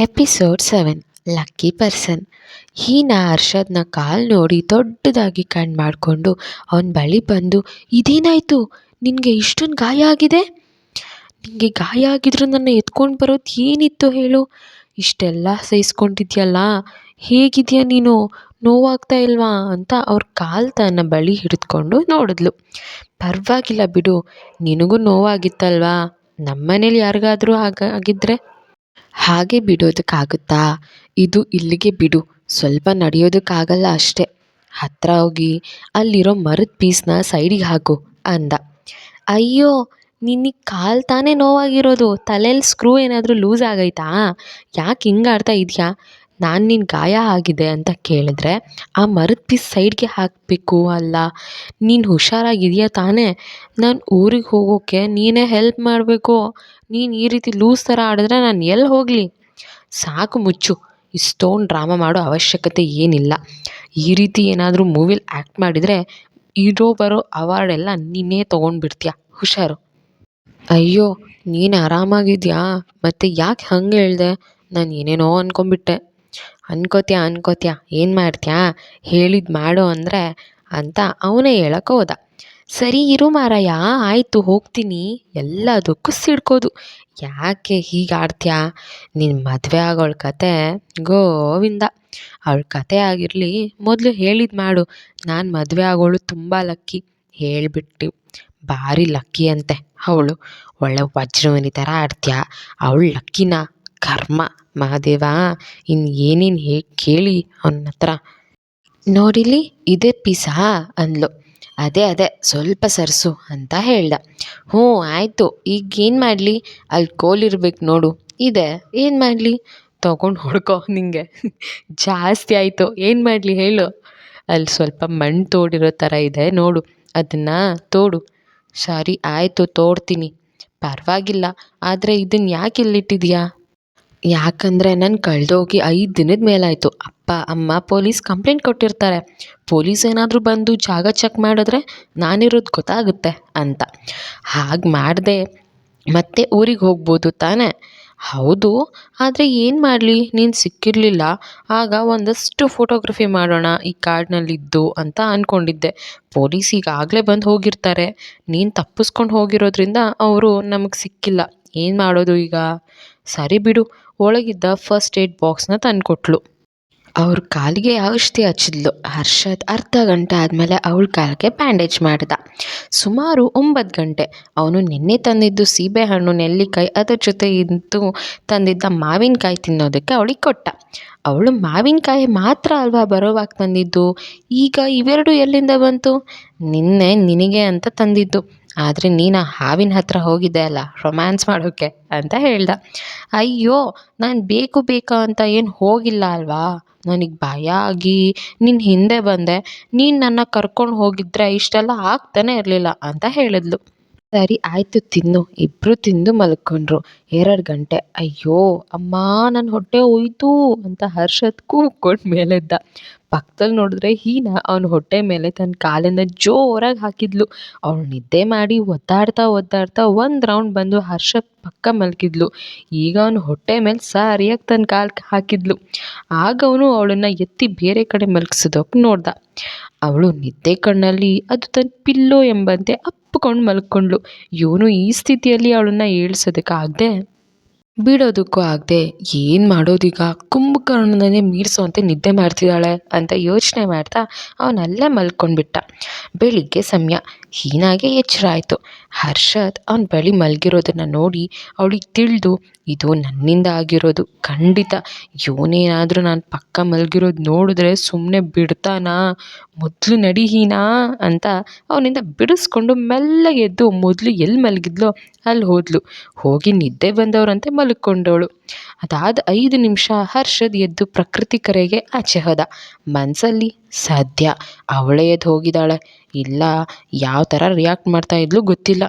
Episode seven lucky person Heena ಅರ್ಷದ್ನ ಕಾಲು ನೋಡಿ ದೊಡ್ಡದಾಗಿ ಕಣ್ಣು ಮಾಡಿಕೊಂಡು ಅವನ ಬಳಿ ಬಂದು, ಇದೇನಾಯಿತು? ನಿನಗೆ ಇಷ್ಟೊಂದು ಗಾಯ ಆಗಿದೆ? ನಿನಗೆ ಗಾಯ ಆಗಿದ್ರು ನನ್ನ ಎತ್ಕೊಂಡು ಬರೋದು ಏನಿತ್ತು ಹೇಳು? ಇಷ್ಟೆಲ್ಲ ಸಹಿಸ್ಕೊಂಡಿದ್ಯಲ್ಲ? ಹೇಗಿದೆಯಾ ನೀನು? ನೋವಾಗ್ತಾ ಇಲ್ವಾ? ಅಂತ ಅವ್ರ ಕಾಲು ತನ್ನ ಬಳಿ ಹಿಡಿದುಕೊಂಡು ನೋಡಿದ್ಲು. ಪರವಾಗಿಲ್ಲ ಬಿಡು. ನಿನಗೂ ನೋವಾಗಿತ್ತಲ್ವಾ? ನಮ್ಮನೇಲಿ ಯಾರಿಗಾದರೂ ಆಗ ಆಗಿದ್ದರೆ ಹಾಗೆ ಬಿಡೋದಕ್ಕಾಗುತ್ತಾ? ಇದು ಇಲ್ಲಿಗೆ ಬಿಡು. ಸ್ವಲ್ಪ ನಡೆಯೋದಕ್ಕಾಗಲ್ಲ ಅಷ್ಟೇ. ಹತ್ತಿರ ಹೋಗಿ, ಅಲ್ಲಿರೋ ಮರದ ಪೀಸ್ನ ಸೈಡಿಗೆ ಹಾಕು, ಅಂದ. ಅಯ್ಯೋ ನಿನ್ನ ಕಾಲು ತಾನೇ ನೋವಾಗಿರೋದು. ತಲೆಯಲ್ಲಿ ಸ್ಕ್ರೂ ಏನಾದರೂ ಲೂಸ್ ಆಗೈತಾ? ಯಾಕೆ ಹಿಂಗಾಡ್ತಾ ಇದೆಯಾ? ನಾನು ನಿನ್ನ ಗಾಯ ಆಗಿದೆ ಅಂತ ಕೇಳಿದ್ರೆ, ಆ ಮರದ ಪೀಸ್ ಸೈಡ್ಗೆ ಹಾಕಬೇಕು ಅಲ್ಲ. ನೀನು ಹುಷಾರಾಗಿದೆಯಾ ತಾನೇ? ನಾನು ಊರಿಗೆ ಹೋಗೋಕ್ಕೆ ನೀನೇ ಹೆಲ್ಪ್ ಮಾಡಬೇಕು. ನೀನು ಈ ರೀತಿ ಲೂಸ್ ಥರ ಆಡಿದ್ರೆ ನಾನು ಎಲ್ಲಿ ಹೋಗಲಿ? ಸಾಕು ಮುಚ್ಚು. ಇಷ್ಟೊಂದು ಡ್ರಾಮಾ ಮಾಡೋ ಅವಶ್ಯಕತೆ ಏನಿಲ್ಲ. ಈ ರೀತಿ ಏನಾದರೂ ಮೂವಿಲಿ ಆ್ಯಕ್ಟ್ ಮಾಡಿದರೆ ಇರೋ ಬರೋ ಅವಾರ್ಡ್ ಎಲ್ಲ ನೀನೇ ತೊಗೊಂಡ್ಬಿಡ್ತೀಯ? ಹುಷಾರು. ಅಯ್ಯೋ, ನೀನು ಆರಾಮಾಗಿದೆಯಾ? ಮತ್ತು ಯಾಕೆ ಹಂಗೆ ಹೇಳಿದೆ? ನಾನು ಏನೇನೋ ಅಂದ್ಕೊಂಬಿಟ್ಟೆ ಅನ್ಕೋತೀಯ ಅನ್ಕೋತೀಯ, ಏನು ಮಾಡ್ತೀಯಾ? ಹೇಳಿದ್ದು ಮಾಡು ಅಂದರೆ ಅಂತ ಅವನೇ ಹೇಳಕ್ಕೆ ಹೋದ. ಸರಿ ಇರು ಮಾರಾಯ, ಆಯಿತು, ಹೋಗ್ತೀನಿ. ಎಲ್ಲದಕ್ಕೂ ಸಿಡ್ಕೋದು. ಯಾಕೆ ಹೀಗೆ ಆಡ್ತೀಯಾ? ನಿನ್ನ ಮದುವೆ ಆಗೋಳ ಕತೆ ಗೋವಿಂದ. ಅವಳ ಕತೆ ಆಗಿರಲಿ, ಮೊದಲು ಹೇಳಿದ್ದು ಮಾಡು. ನಾನು ಮದುವೆ ಆಗೋಳು ತುಂಬ ಲಕ್ಕಿ. ಹೇಳಿಬಿಟ್ಟು, ಭಾರಿ ಲಕ್ಕಿ ಅಂತೆ ಅವಳು. ಒಳ್ಳೆ ವಜ್ರಮಣಿ ಥರ ಆಡ್ತೀಯ. ಅವಳು ಲಕ್ಕಿನ ಕರ್ಮ. ಮಹಾದೇವ ಇನ್ನು ಏನೇನು ಹೇಗೆ ಕೇಳಿ ಅವನ ಹತ್ರ. ನೋಡಿಲಿ ಇದೇ ಪೀಸಾ ಅಂದ್ಲು. ಅದೇ ಅದೇ, ಸ್ವಲ್ಪ ಸರ್ಸು ಅಂತ ಹೇಳ್ದ. ಹ್ಞೂ, ಆಯಿತು, ಈಗ ಏನು ಮಾಡಲಿ? ಅಲ್ಲಿ ಕೋಲಿರ್ಬೇಕು ನೋಡು. ಇದೆ, ಏನು ಮಾಡಲಿ? ತಗೊಂಡು ಹೊಡ್ಕೊ ನಿಂಗೆ. ಜಾಸ್ತಿ ಆಯಿತು, ಏನು ಮಾಡಲಿ ಹೇಳು. ಅಲ್ಲಿ ಸ್ವಲ್ಪ ಮಣ್ಣು ತೋಡಿರೋ ಥರ ಇದೆ, ನೋಡು. ಅದನ್ನು ತೋಡು. ಸರಿ, ಆಯಿತು, ತೋಡ್ತೀನಿ. ಪರವಾಗಿಲ್ಲ, ಆದರೆ ಇದನ್ನು ಯಾಕೆ ಇಲ್ಲಿಟ್ಟಿದೀಯಾ? ಯಾಕಂದರೆ ನಾನು ಕಳೆದೋಗಿ ಐದು ದಿನದ ಮೇಲಾಯಿತು. ಅಪ್ಪ, ಅಮ್ಮ ಪೊಲೀಸ್ ಕಂಪ್ಲೇಂಟ್ ಕೊಟ್ಟಿರ್ತಾರೆ. ಪೊಲೀಸ್ ಏನಾದರೂ ಬಂದು ಜಾಗ ಚೆಕ್ ಮಾಡಿದ್ರೆ ನಾನಿರೋದು ಗೊತ್ತಾಗುತ್ತೆ ಅಂತ. ಹಾಗೆ ಮಾಡಿದೆ ಮತ್ತೆ ಊರಿಗೆ ಹೋಗ್ಬೋದು ತಾನೇ. ಹೌದು, ಆದರೆ ಏನು ಮಾಡಲಿ? ನೀನು ಸಿಕ್ಕಿರಲಿಲ್ಲ. ಆಗ ಒಂದಷ್ಟು ಫೋಟೋಗ್ರಫಿ ಮಾಡೋಣ, ಈ ಕಾರ್ಡ್ನಲ್ಲಿದ್ದು ಅಂತ ಅಂದ್ಕೊಂಡಿದ್ದೆ ಪೊಲೀಸ್ ಈಗಾಗಲೇ ಬಂದು ಹೋಗಿರ್ತಾರೆ. ನೀನು ತಪ್ಪಿಸ್ಕೊಂಡು ಹೋಗಿರೋದ್ರಿಂದ ಅವರು ನಮಗೆ ಸಿಕ್ಕಿಲ್ಲ. ಏನು ಮಾಡೋದು ಈಗ? ಸರಿ ಬಿಡು, ಒಳಗಿದ್ದ ಫಸ್ಟ್ ಏಡ್ ಬಾಕ್ಸ್ನ ತಂದುಕೊಟ್ಲು. ಅವ್ರ ಕಾಲಿಗೆ ಔಷಧಿ ಹಚ್ಚಿದ್ಲು. ಹರ್ಷದ್ ಅರ್ಧ ಗಂಟೆ ಆದಮೇಲೆ ಅವಳ ಕಾಲಿಗೆ ಬ್ಯಾಂಡೇಜ್ ಮಾಡಿದ. ಸುಮಾರು ಒಂಬತ್ತು ಗಂಟೆ. ಅವನು ನಿನ್ನೆ ತಂದಿದ್ದು ಸೀಬೆಹಣ್ಣು ನೆಲ್ಲಿಕಾಯಿ, ಅದರ ಜೊತೆ ಇದ್ದು ತಂದಿದ್ದ ಮಾವಿನಕಾಯಿ ತಿನ್ನೋದಕ್ಕೆ ಅವಳಿಗೆ ಕೊಟ್ಟ. ಅವಳು ಮಾವಿನಕಾಯಿ ಮಾತ್ರ ಅಲ್ವಾ ಬರೋವಾಗ ತಂದಿದ್ದು? ಈಗ ಇವೆರಡು ಎಲ್ಲಿಂದ ಬಂತು? ನಿನ್ನೆ ನಿನಗೆ ಅಂತ ತಂದಿದ್ದು. ಆದರೆ ನೀನು ಹಾವಿನ ಹತ್ರ ಹೋಗಿದ್ದೆ ಅಲ್ಲ ರೊಮ್ಯಾನ್ಸ್ ಮಾಡೋಕ್ಕೆ ಅಂತ ಹೇಳ್ದ. ಅಯ್ಯೋ, ನಾನು ಬೇಕು ಬೇಕಾ ಅಂತ ಏನು ಹೋಗಿಲ್ಲ ಅಲ್ವಾ? ನನಗೆ ಭಯ ಆಗಿ ನಿನ್ನ ಹಿಂದೆ ಬಂದೆ, ನೀನು ನನ್ನ ಕರ್ಕೊಂಡು ಹೋಗಿದ್ದರೆ ಇಷ್ಟೆಲ್ಲ ಆಗ್ತಾನೆ ಇರಲಿಲ್ಲ ಅಂತ ಹೇಳಿದ್ಲು. ಸರಿ ಆಯಿತು, ತಿನ್ನು. ಇಬ್ಬರು ತಿಂದು ಮಲ್ಕೊಂಡ್ರು. ಎರಡು ಗಂಟೆ. ಅಯ್ಯೋ, ಅಮ್ಮ ನನ್ನ ಹೊಟ್ಟೆ ಹೋಯ್ತು ಅಂತ ಹರ್ಷದ್ ಕೂಗ್ಕೊಂಡು ಮೇಲೆದ್ದ. ಪಕ್ಕದಲ್ಲಿ ನೋಡಿದ್ರೆ ಹೀನ ಅವನ ಹೊಟ್ಟೆ ಮೇಲೆ ತನ್ನ ಕಾಲನ್ನು ಜೋರಾಗಿ ಹಾಕಿದ್ಲು. ಅವಳು ನಿದ್ದೆ ಮಾಡಿ ಒದ್ದಾಡ್ತಾ ಒದ್ದಾಡ್ತಾ ಒಂದು ರೌಂಡ್ ಬಂದು ಹರ್ಷದ್ ಪಕ್ಕ ಮಲಗಿದ್ಲು. ಈಗ ಅವನ ಹೊಟ್ಟೆ ಮೇಲೆ ಸರಿಯಾಗಿ ತನ್ನ ಕಾಲು ಹಾಕಿದ್ಲು. ಆಗ ಅವನು ಅವಳನ್ನು ಎತ್ತಿ ಬೇರೆ ಕಡೆ ಮಲಗಿಸೋದಕ್ಕೆ ನೋಡ್ದ. ಅವಳು ನಿದ್ದೆ ಕಣ್ಣಲ್ಲಿ ಅದು ತನ್ನ ಪಿಲ್ಲೋ ಎಂಬಂತೆ ಅಪ್ಪಿಕೊಂಡು ಮಲ್ಕೊಂಡ್ಳು ಇವನು ಈ ಸ್ಥಿತಿಯಲ್ಲಿ ಅವಳನ್ನು ಏಳ್ಸೋದಕ್ಕಾಗದೆ ಬಿಡೋದಕ್ಕೂ ಆಗದೆ, ಏನು ಮಾಡೋದೀಗ? ಕುಂಭಕರ್ಣನೇ ಮೀರಿಸುವಂತೆ ನಿದ್ದೆ ಮಾಡ್ತಿದ್ದಾಳೆ ಅಂತ ಯೋಚನೆ ಮಾಡ್ತಾ ಅವನಲ್ಲೇ ಮಲ್ಕೊಂಡ್ಬಿಟ್ಟ. ಬೆಳಿಗ್ಗೆ ಸಮಯ. ಹೀನಾಗೆ ಎಚ್ಚರ ಆಯಿತು ಹರ್ಷದ್ ಅವನ ಬಳಿ ಮಲಗಿರೋದನ್ನು ನೋಡಿ ಅವಳಿಗೆ ತಿಳಿದು, ಇದು ನನ್ನಿಂದ ಆಗಿರೋದು. ಖಂಡಿತ ಇವನೇನಾದರೂ ನಾನು ಪಕ್ಕ ಮಲಗಿರೋದು ನೋಡಿದ್ರೆ ಸುಮ್ಮನೆ ಬಿಡ್ತಾನಾ? ಮೊದಲು ನಡಿಹೀನಾ ಅಂತ ಅವನಿಂದ ಬಿಡಿಸ್ಕೊಂಡು ಮೆಲ್ಲಗೆ ಎದ್ದು ಮೊದಲು ಎಲ್ಲಿ ಮಲಗಿದ್ಲೋ ಅಲ್ಲಿ ಹೋದ್ಲು. ಹೋಗಿ ನಿದ್ದೆ ಬಂದವರಂತೆ ಮಲ್ಕೊಂಡವಳು ಅದಾದ ಐದು ನಿಮಿಷ ಹರ್ಷದ್ ಎದ್ದು ಪ್ರಕೃತಿ ಕರೆಗೆ ಆಚೆ ಹೋದ. ಮನಸ್ಸಲ್ಲಿ ಸದ್ಯ ಅವಳೇ ಎದ್ದು ಹೋಗಿದ್ದಾಳೆ. ಇಲ್ಲ, ಯಾವ ಥರ ರಿಯಾಕ್ಟ್ ಮಾಡ್ತಾ ಇದ್ಲು ಗೊತ್ತಿಲ್ಲ.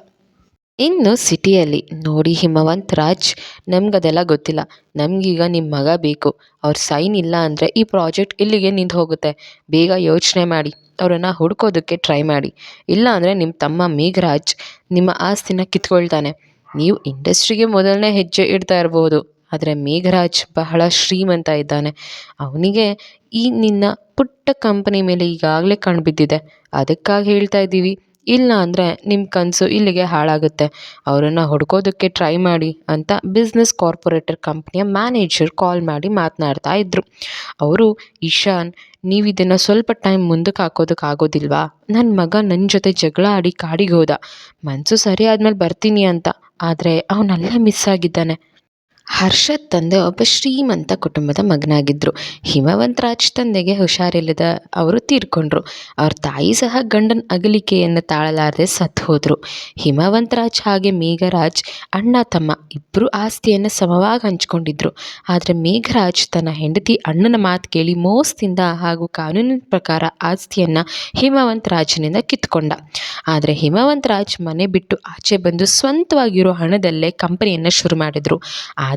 ಇನ್ನು ಸಿಟಿಯಲ್ಲಿ ನೋಡಿ ಹಿಮವಂತ್ ರಾಜ್, ನಮ್ಗದೆಲ್ಲ ಗೊತ್ತಿಲ್ಲ. ನಮಗೀಗ ನಿಮ್ಮ ಮಗ ಬೇಕು. ಅವ್ರ ಸೈನ್ ಇಲ್ಲ ಅಂದರೆ ಈ ಪ್ರಾಜೆಕ್ಟ್ ಇಲ್ಲಿಗೆ ನಿಂತು ಹೋಗುತ್ತೆ. ಬೇಗ ಯೋಚನೆ ಮಾಡಿ. ಅವರನ್ನು ಹುಡ್ಕೋದಕ್ಕೆ ಟ್ರೈ ಮಾಡಿ. ಇಲ್ಲ ಅಂದರೆ ನಿಮ್ಮ ತಮ್ಮ ಮೇಘರಾಜ್ ನಿಮ್ಮ ಆಸ್ತಿನ ಕಿತ್ಕೊಳ್ತಾನೆ. ನೀವು ಇಂಡಸ್ಟ್ರಿಗೆ ಮೊದಲನೇ ಹೆಜ್ಜೆ ಇಡ್ತಾ ಇರ್ಬೋದು. ಆದರೆ ಮೇಘರಾಜ್ ಬಹಳ ಶ್ರೀಮಂತ ಇದ್ದಾನೆ. ಅವನಿಗೆ ಈ ನಿನ್ನ ಪುಟ್ಟ ಕಂಪನಿ ಮೇಲೆ ಈಗಾಗಲೇ ಕಣ್ಬಿದ್ದಿದೆ. ಅದಕ್ಕಾಗಿ ಹೇಳ್ತಾ ಇದ್ದೀವಿ. ಇಲ್ಲ ಅಂದರೆ ನಿಮ್ಮ ಕನಸು ಇಲ್ಲಿಗೆ ಹಾಳಾಗುತ್ತೆ. ಅವರನ್ನು ಹುಡ್ಕೋದಕ್ಕೆ ಟ್ರೈ ಮಾಡಿ ಅಂತ ಬಿಸ್ನೆಸ್ ಕಾರ್ಪೊರೇಟರ್ ಕಂಪ್ನಿಯ ಮ್ಯಾನೇಜರ್ ಕಾಲ್ ಮಾಡಿ ಮಾತನಾಡ್ತಾ ಇದ್ದರು ಅವರು ಇಶಾನ್ ನೀವು ಇದನ್ನು ಸ್ವಲ್ಪ ಟೈಮ್ ಮುಂದಕ್ಕೆ ಹಾಕೋದಕ್ಕೆ ಆಗೋದಿಲ್ವಾ? ನನ್ನ ಮಗ ನನ್ನ ಜೊತೆ ಜಗಳ ಆಡಿ ಕಾಡಿಗೆ ಹೋದ. ಮನಸ್ಸು ಸರಿ ಆದಮೇಲೆ ಬರ್ತೀನಿ ಅಂತ. ಆದರೆ ಅವನಲ್ಲೇ ಮಿಸ್ ಆಗಿದ್ದಾನೆ. ಹರ್ಷದ್ ತಂದೆ ಒಬ್ಬ ಶ್ರೀಮಂತ ಕುಟುಂಬದ ಮಗನಾಗಿದ್ದರು ಹಿಮವಂತ್ ರಾಜ್ ತಂದೆಗೆ ಹುಷಾರಿಲ್ಲದ ಅವರು ತೀರ್ಕೊಂಡ್ರು. ಅವ್ರ ತಾಯಿ ಸಹ ಗಂಡನ ಅಗಲಿಕೆಯನ್ನು ತಾಳಲಾರದೆ ಸತ್ತು ಹೋದರು. ಹಿಮವಂತ್ ರಾಜ್ ಹಾಗೆ ಮೇಘರಾಜ್ ಅಣ್ಣ ತಮ್ಮ ಇಬ್ಬರು ಆಸ್ತಿಯನ್ನು ಸಮವಾಗಿ ಹಂಚ್ಕೊಂಡಿದ್ರು. ಆದರೆ ಮೇಘರಾಜ್ ತನ್ನ ಹೆಂಡತಿ ಅಣ್ಣನ ಮಾತು ಕೇಳಿ ಮೋಸದಿಂದ ಹಾಗೂ ಕಾನೂನಿನ ಪ್ರಕಾರ ಆಸ್ತಿಯನ್ನು ಹಿಮವಂತ್ ರಾಜನಿಂದ ಕಿತ್ಕೊಂಡ. ಆದರೆ ಹಿಮವಂತ್ ರಾಜ್ ಮನೆ ಬಿಟ್ಟು ಆಚೆ ಬಂದು ಸ್ವಂತವಾಗಿರೋ ಹಣದಲ್ಲೇ ಕಂಪನಿಯನ್ನು ಶುರು ಮಾಡಿದರು.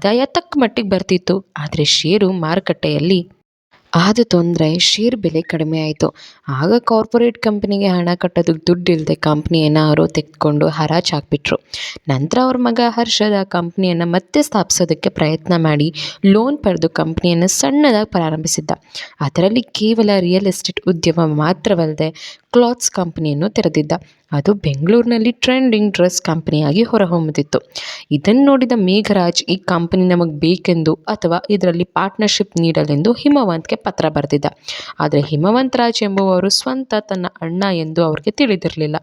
ಆದಾಯ ತಕ್ಕ ಮಟ್ಟಿಗೆ ಬರ್ತಿತ್ತು. ಆದರೆ ಷೇರು ಮಾರುಕಟ್ಟೆಯಲ್ಲಿ ಆದ ತೊಂದರೆ ಷೇರ್ ಬೆಲೆ ಕಡಿಮೆ ಆಯಿತು. ಆಗ ಕಾರ್ಪೊರೇಟ್ ಕಂಪ್ನಿಗೆ ಹಣ ಕಟ್ಟೋದಕ್ಕೆ ದುಡ್ಡು ಇಲ್ಲದೆ ಕಂಪ್ನಿಯನ್ನು ಅವರು ತೆಗೆದುಕೊಂಡು ಹರಾಜು ಹಾಕಿಬಿಟ್ರು. ನಂತರ ಅವ್ರ ಮಗ ಹರ್ಷದ ಕಂಪ್ನಿಯನ್ನು ಮತ್ತೆ ಸ್ಥಾಪಿಸೋದಕ್ಕೆ ಪ್ರಯತ್ನ ಮಾಡಿ ಲೋನ್ ಪಡೆದು ಕಂಪ್ನಿಯನ್ನು ಸಣ್ಣದಾಗಿ ಪ್ರಾರಂಭಿಸಿದ್ದ. ಅದರಲ್ಲಿ ಕೇವಲ ರಿಯಲ್ ಎಸ್ಟೇಟ್ ಉದ್ಯಮ ಮಾತ್ರವಲ್ಲದೆ ಕ್ಲಾತ್ಸ್ ಕಂಪನಿಯನ್ನು ತೆರೆದಿದ್ದ. ಅದು ಬೆಂಗಳೂರಿನಲ್ಲಿ ಟ್ರೆಂಡಿಂಗ್ ಡ್ರೆಸ್ ಕಂಪನಿಯಾಗಿ ಹೊರಹೊಮ್ಮಿತ್ತು ಇದನ್ನು ನೋಡಿದ ಮೇಘರಾಜ್, ಈ ಕಂಪನಿ ನಮಗೆ ಬೇಕೆಂದು ಅಥವಾ ಇದರಲ್ಲಿ ಪಾರ್ಟ್ನರ್ಶಿಪ್ ನೀಡಲೆಂದು ಹಿಮವಂತ್ಗೆ ಪತ್ರ ಬರೆದಿದ್ದ. ಆದರೆ ಹಿಮವಂತ್ ರಾಜ್ ಎಂಬುವವರು ಸ್ವಂತ ತನ್ನ ಅಣ್ಣ ಎಂದು ಅವ್ರಿಗೆ ತಿಳಿದಿರಲಿಲ್ಲ.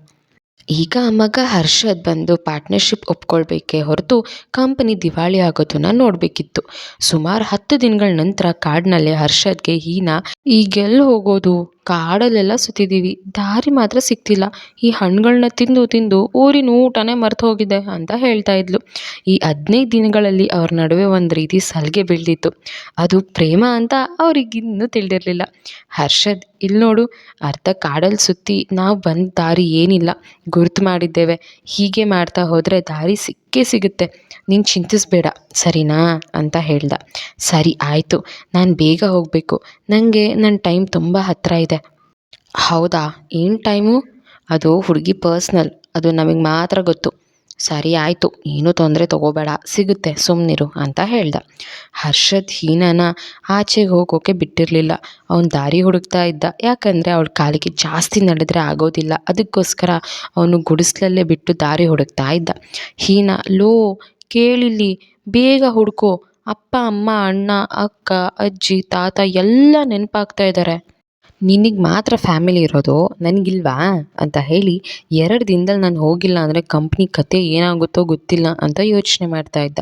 ಈಗ ಮಗ ಹರ್ಷದ್ ಬಂದು ಪಾರ್ಟ್ನರ್ಶಿಪ್ ಒಪ್ಕೊಳ್ಬೇಕೇ ಹೊರತು ಕಂಪನಿ ದಿವಾಳಿ ಆಗೋದನ್ನು ನೋಡಬೇಕಿತ್ತು. ಸುಮಾರು ಹತ್ತು ದಿನಗಳ ನಂತರ ಕಾಡಿನಲ್ಲಿ ಹರ್ಷದ್ಗೆ ಹೀನಾ ಈಗೆಲ್ಲಿ ಹೋಗೋದು? ಕಾಡಲ್ಲೆಲ್ಲ ಸುತ್ತಿದ್ದೀವಿ ದಾರಿ ಮಾತ್ರ ಸಿಗ್ತಿಲ್ಲ ಈ ಹಣ್ಣುಗಳನ್ನ ತಿಂದು ತಿಂದು ಊರಿನ ಊಟನೇ ಮರೆತು ಹೋಗಿದೆ ಅಂತ ಹೇಳ್ತಾ ಇದ್ಲು. ಈ ಹದಿನೈದು ದಿನಗಳಲ್ಲಿ ಅವ್ರ ನಡುವೆ ಒಂದು ರೀತಿ ಸಲಿಗೆ ಬೀಳ್ದಿತ್ತು. ಅದು ಪ್ರೇಮ ಅಂತ ಅವ್ರಿಗಿನ್ನೂ ತಿಳಿದಿರಲಿಲ್ಲ. ಹರ್ಷದ್ ಇಲ್ಲಿ ನೋಡು, ಅರ್ಧ ಕಾಡಲ್ಲಿ ಸುತ್ತಿ ನಾವು ಬಂದ ದಾರಿ ಏನಿಲ್ಲ. ಗುರ್ತು ಮಾಡಿದ್ದೇವೆ. ಹೀಗೆ ಮಾಡ್ತಾ ಹೋದರೆ ದಾರಿ ಸಿಕ್ಕೇ ಸಿಗುತ್ತೆ. ನೀನು ಚಿಂತಿಸಬೇಡ, ಸರಿನಾ? ಅಂತ ಹೇಳ್ದ. ಸರಿ, ಆಯಿತು. ನಾನು ಬೇಗ ಹೋಗಬೇಕು. ನನಗೆ ನನ್ನ ಟೈಮ್ ತುಂಬ ಹತ್ತಿರ ಇದೆ. ಹೌದಾ? ಏನು ಟೈಮು? ಅದು ಹುಡುಗಿ ಪರ್ಸ್ನಲ್. ಅದು ನಮಗೆ ಮಾತ್ರ ಗೊತ್ತು. ಸರಿ ಆಯಿತು, ಏನೂ ತೊಂದರೆ ತೊಗೋಬೇಡ, ಸಿಗುತ್ತೆ ಸುಮ್ಮನಿರು ಅಂತ ಹೇಳ್ದ. ಹರ್ಷದ್ ಹೀನನ ಆಚೆಗೆ ಹೋಗೋಕೆ ಬಿಟ್ಟಿರಲಿಲ್ಲ. ಅವ್ನು ದಾರಿ ಹುಡುಕ್ತಾ ಇದ್ದ. ಯಾಕಂದರೆ ಅವಳ ಕಾಲಿಗೆ ಜಾಸ್ತಿ ನಡೆದ್ರೆ ಆಗೋದಿಲ್ಲ. ಅದಕ್ಕೋಸ್ಕರ ಅವನು ಗುಡಿಸ್ಲಲ್ಲೇ ಬಿಟ್ಟು ದಾರಿ ಹುಡುಕ್ತಾ ಇದ್ದ. ಹೀನ, ಲೋ, ಕೇಳಿಲ್ಲಿ, ಬೇಗ ಹುಡುಕೋ, ಅಪ್ಪ, ಅಮ್ಮ, ಅಣ್ಣ, ಅಕ್ಕ, ಅಜ್ಜಿ, ತಾತ ಎಲ್ಲ ನೆನಪಾಗ್ತಾ ಇದ್ದಾರೆ ನಿನಗೆ ಮಾತ್ರ ಫ್ಯಾಮಿಲಿ ಇರೋದು? ನನಗಿಲ್ವಾ? ಅಂತ ಹೇಳಿ ಎರಡು ದಿನದಲ್ಲಿ ನಾನು ಹೋಗಿಲ್ಲ ಅಂದರೆ ಕಂಪ್ನಿ ಕತೆ ಏನಾಗುತ್ತೋ ಗೊತ್ತಿಲ್ಲ ಅಂತ ಯೋಚನೆ ಮಾಡ್ತಾ ಇದ್ದ.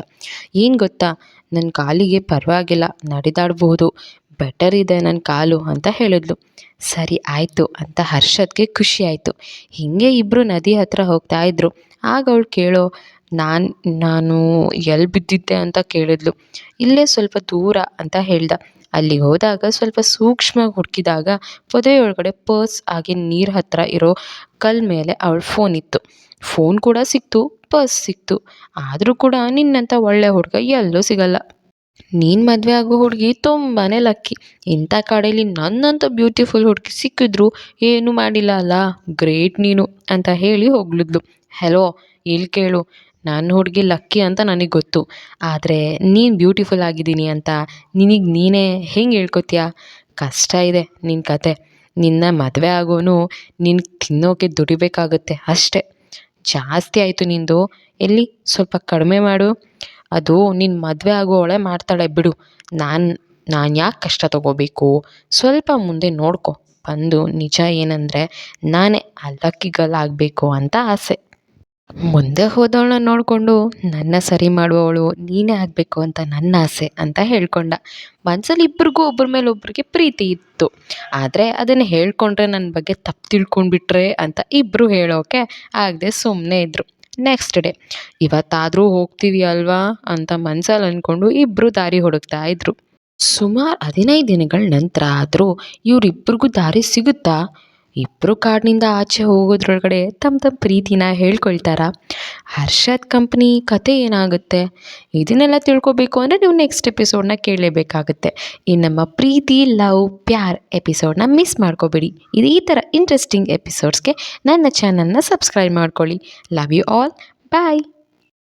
ಏನು ಗೊತ್ತಾ? ನನ್ನ ಕಾಲಿಗೆ ಪರವಾಗಿಲ್ಲ ನಡೆದಾಡಬಹುದು ಬೆಟರ್ ಇದೆ ನನ್ನ ಕಾಲು ಅಂತ ಹೇಳಿದ್ಲು. ಸರಿ ಆಯಿತು ಅಂತ ಹರ್ಷದ್ಗೆ ಖುಷಿ ಆಯಿತು. ಹೀಗೆ ಇಬ್ಬರು ನದಿ ಹತ್ರ ಹೋಗ್ತಾ ಇದ್ರು. ಆಗ ಅವಳು ಕೇಳೋ, ನಾನು ನಾನು ಎಲ್ಲಿ ಬಿದ್ದಿದ್ದೆ ಅಂತ ಕೇಳಿದ್ಲು. ಇಲ್ಲೇ ಸ್ವಲ್ಪ ದೂರ ಅಂತ ಹೇಳ್ದ. ಅಲ್ಲಿಗೆ ಹೋದಾಗ ಸ್ವಲ್ಪ ಸೂಕ್ಷ್ಮವಾಗಿ ಹುಡುಕಿದಾಗ ಪೊದೆಯೊಳಗಡೆ ಪರ್ಸ್ ಆಗಿ ನೀರು ಹತ್ತಿರ ಇರೋ ಕಲ್ಲು ಮೇಲೆ ಅವಳ ಫೋನ್ ಇತ್ತು. ಫೋನ್ ಕೂಡ ಸಿಕ್ತು ಪರ್ಸ್ ಸಿಕ್ತು. ಆದರೂ ಕೂಡ ನಿನ್ನಂಥ ಒಳ್ಳೆ ಹುಡುಗ ಎಲ್ಲೂ ಸಿಗಲ್ಲ. ನೀನು ಮದುವೆ ಆಗೋ ಹುಡುಗಿ ತುಂಬಾ ಲಕ್ಕಿ ಇಂಥ ಕಡೆಯಲ್ಲಿ ನನ್ನಂಥ ಬ್ಯೂಟಿಫುಲ್ ಹುಡುಗಿ ಸಿಕ್ಕಿದ್ರು ಏನೂ ಮಾಡಿಲ್ಲ ಅಲ್ಲ? ಗ್ರೇಟ್ ನೀನು ಅಂತ ಹೇಳಿ ಹೋಗ್ಲಿದ್ಲು. ಹೆಲೋ ಇಲ್ಲಿ ಕೇಳು. ನನ್ನ ಹುಡುಗಿ ಲಕ್ಕಿ ಅಂತ ನನಗೆ ಗೊತ್ತು. ಆದರೆ ನೀನು ಬ್ಯೂಟಿಫುಲ್ ಆಗಿದ್ದೀನಿ ಅಂತ ನಿನಗೆ ನೀನೇ ಹೆಂಗೆ ಹೇಳ್ಕೊತೀಯ? ಕಷ್ಟ ಇದೆ ನಿನ್ನ ಕತೆ. ನಿನ್ನ ಮದುವೆ ಆಗೋನು ನಿನ್ನ ತಿನ್ನೋಕೆ ದುಡಿಬೇಕಾಗುತ್ತೆ ಅಷ್ಟೇ. ಜಾಸ್ತಿ ಆಯಿತು ನಿಂದು. ಎಲ್ಲಿ? ಸ್ವಲ್ಪ ಕಡಿಮೆ ಮಾಡು. ಅದು ನಿನ್ನ ಮದುವೆ ಆಗೋವಳೆ ಮಾಡ್ತಾಳೆ ಬಿಡು. ನಾನು ನಾನು ಯಾಕೆ ಕಷ್ಟ ತಗೋಬೇಕು? ಸ್ವಲ್ಪ ಮುಂದೆ ನೋಡ್ಕೊ. ಬಂದು ನಿಜ ಏನಂದರೆ ನಾನೇ ಆ ಅಂತ ಆಸೆ. ಮುಂದೆ ಹೋದವಳನ್ನ ನೋಡಿಕೊಂಡು ನನ್ನ ಸರಿ ಮಾಡುವವಳು ನೀನೇ ಆಗಬೇಕು ಅಂತ ನನ್ನ ಆಸೆ ಅಂತ ಹೇಳ್ಕೊಂಡ. ಮನ್ಸಲ್ಲಿ ಇಬ್ರಿಗೂ ಒಬ್ರ ಮೇಲೆ ಒಬ್ಬರಿಗೆ ಪ್ರೀತಿ ಇತ್ತು. ಆದರೆ ಅದನ್ನು ಹೇಳ್ಕೊಂಡ್ರೆ ನನ್ನ ಬಗ್ಗೆ ತಪ್ಪು ತಿಳ್ಕೊಂಡ್ಬಿಟ್ರೆ ಅಂತ ಇಬ್ಬರು ಹೇಳೋಕೆ ಆಗದೆ ಸುಮ್ಮನೆ ಇದ್ದರು ನೆಕ್ಸ್ಟ್ ಡೇ ಇವತ್ತಾದರೂ ಹೋಗ್ತೀವಿ ಅಲ್ವಾ ಅಂತ ಮನ್ಸಲ್ಲಿ ಅಂದ್ಕೊಂಡು ಇಬ್ಬರು ದಾರಿ ಹುಡುಕ್ತಾ ಇದ್ರು. ಸುಮಾರು ಹದಿನೈದು ದಿನಗಳ ನಂತರ ಆದರೂ ಇವರಿಬ್ಬರಿಗೂ ದಾರಿ ಸಿಗುತ್ತಾ? ಇಬ್ಬರು ಕಾಡಿನಿಂದ ಆಚೆ ಹೋಗೋದ್ರೊಳಗಡೆ ತಮ್ಮ ತಮ್ಮ ಪ್ರೀತಿನ ಹೇಳ್ಕೊಳ್ತಾರ. ಹರ್ಷದ್ ಕಂಪ್ನಿ ಕತೆ ಏನಾಗುತ್ತೆ? ಇದನ್ನೆಲ್ಲ ತಿಳ್ಕೊಬೇಕು ಅಂದರೆ ನೀವು ನೆಕ್ಸ್ಟ್ ಎಪಿಸೋಡ್ನ ಕೇಳಲೇಬೇಕಾಗುತ್ತೆ. ಈ ನಮ್ಮ ಪ್ರೀತಿ, ಲವ್, ಪ್ಯಾರ್ ಎಪಿಸೋಡ್ನ ಮಿಸ್ ಮಾಡ್ಕೋಬೇಡಿ. ಇದು ಈ ಥರ ಇಂಟ್ರೆಸ್ಟಿಂಗ್ ಎಪಿಸೋಡ್ಸ್ಗೆ ನನ್ನ ಚಾನಲ್ನ ಸಬ್ಸ್ಕ್ರೈಬ್ ಮಾಡ್ಕೊಳ್ಳಿ. Love you all bye